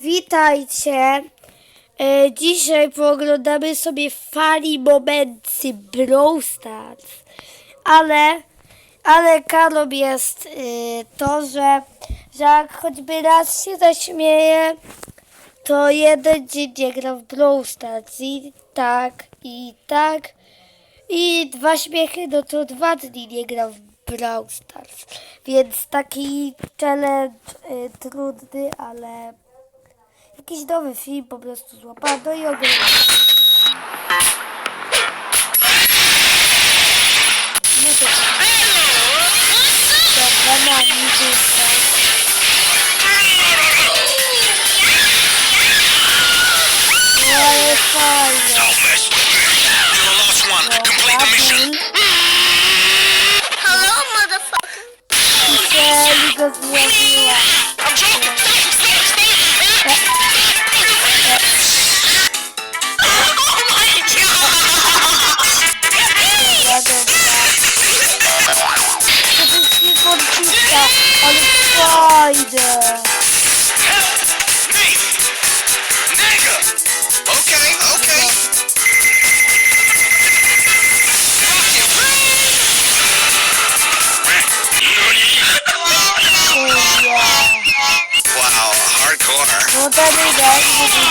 Witajcie. E, dzisiaj pooglądamy sobie fali momenty Brawl Stars. Ale, ale karą jest e, to, że, że jak choćby raz się zaśmieje, to jeden dzień nie gra w Brawl Stars. I tak, i tak. I dwa śmiechy, no to dwa dni nie grał w Brawl Stars. Więc taki challenge y, trudny, ale jakiś nowy film po prostu złapano i oglądam. No to Dobra, mam muzykę. yeah. Me. Okay, okay. Wow, hardcore. Well, that is that.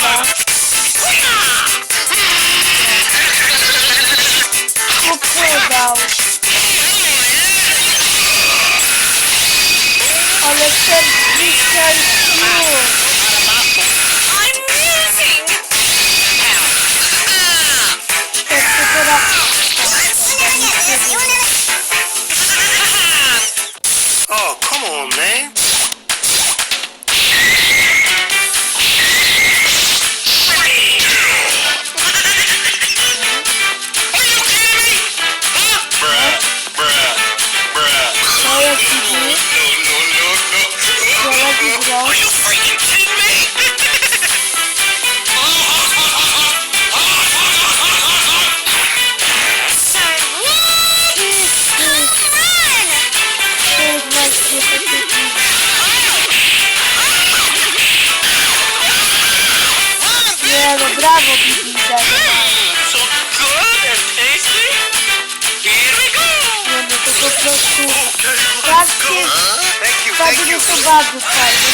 Brawo Bibi, So good and tasty. Here we go. Nie no, to po prostu... Okay, Tak let's się... Thank you, Tak thank you. jest to bardzo fajne.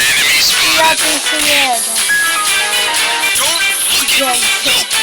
Enemy Ja spotted. to jeden. Don't look at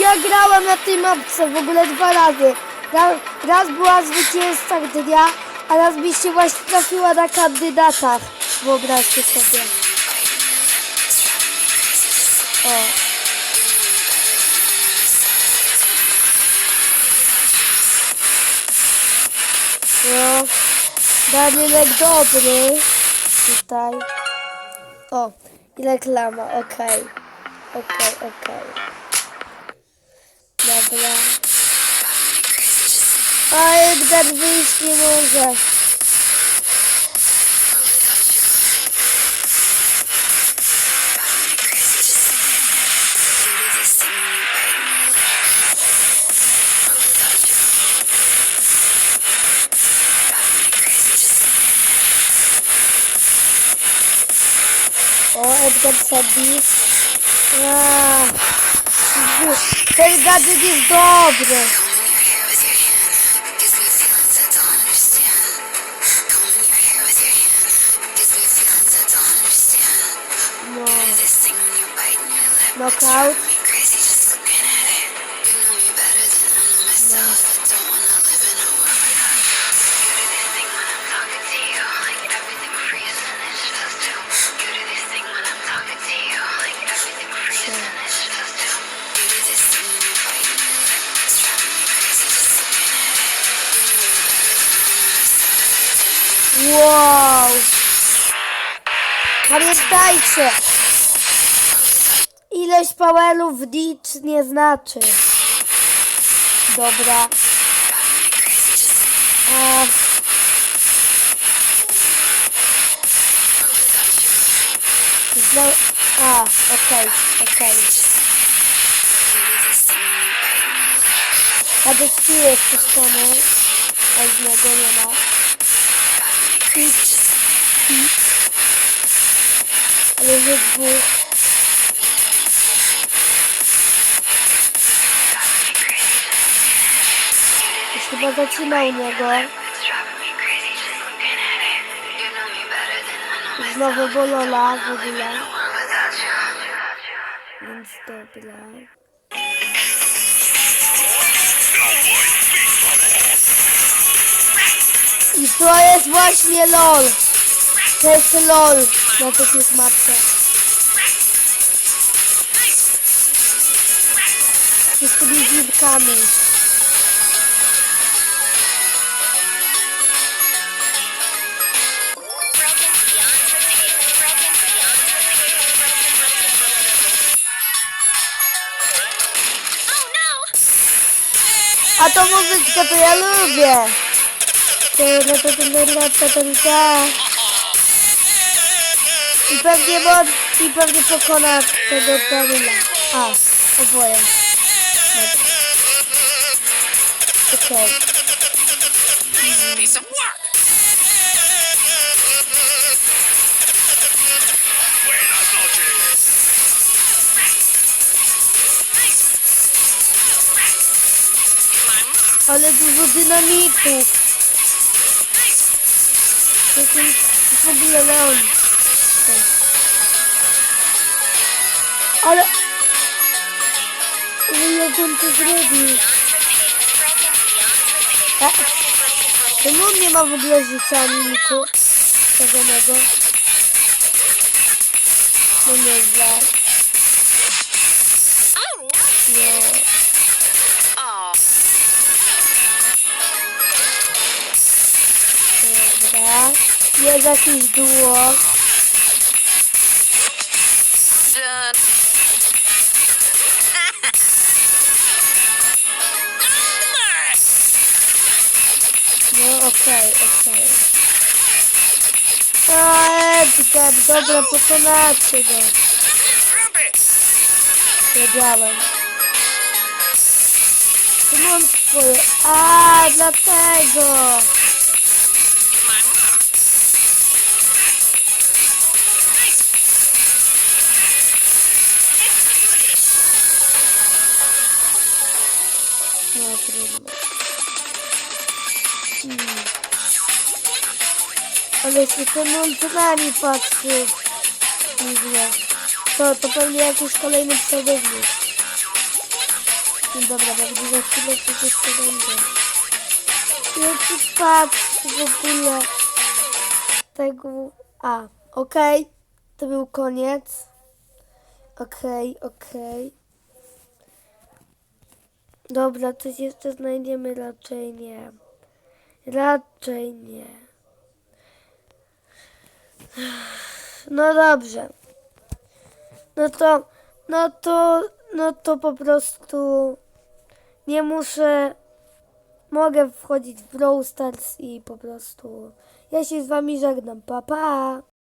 Ja grałam na tej mapce w ogóle dwa razy. Raz, raz była zwycięzca dnia, a raz mi się właśnie trafiła na kandydatach. Wyobraźcie sobie. O. No, Danielek dobry. Tutaj. O, i reklama, okej. Okej, okej. Dobra. A Edgar wyjść nie może. O, Edgar zabił. Aaa. Ten gadżet jest dobry. No. Knockout. Pamiętajcie. Ilość powerów nic nie znaczy. Dobra. A... Zno... A, okej, okej. A do jest puszczony. A z niego nie ma. I... Ale że dwóch. Już chyba zaczyna u niego. Znowu bolola w ogóle. Więc dobra. I to jest właśnie LOL. To jest LOL na takich tymi dziwkami. A to muzyczka to ja lubię. I pewnie mod i pewnie pokona tego Danila. A, oboje. Ale dużo dynamitu. To jest w ogóle Leon. Ale... Ale jak on to zrobił? A, czemu on nie ma w ogóle życia ani niku? Czerwonego. No nieźle. No. Dobra. Jest jakieś duo. No okej, okej. A Edgar, dobra, pokonacie go. Wiedziałem. Czemu on swoje? A, dlatego. Co na mnie patrzy. Dziwnie. Co, to pewnie jakiś kolejny pseudownik. No dobra, bardzo za chwilę przecież to będzie. Jaki patrz w ogóle tego... A, okej. To był koniec. Okej, okej. Dobra, coś jeszcze znajdziemy? Raczej nie. Raczej nie. No dobrze. No to, no to, no to po prostu nie muszę, mogę wchodzić w Brawl Stars i po prostu ja się z wami żegnam. Pa, pa!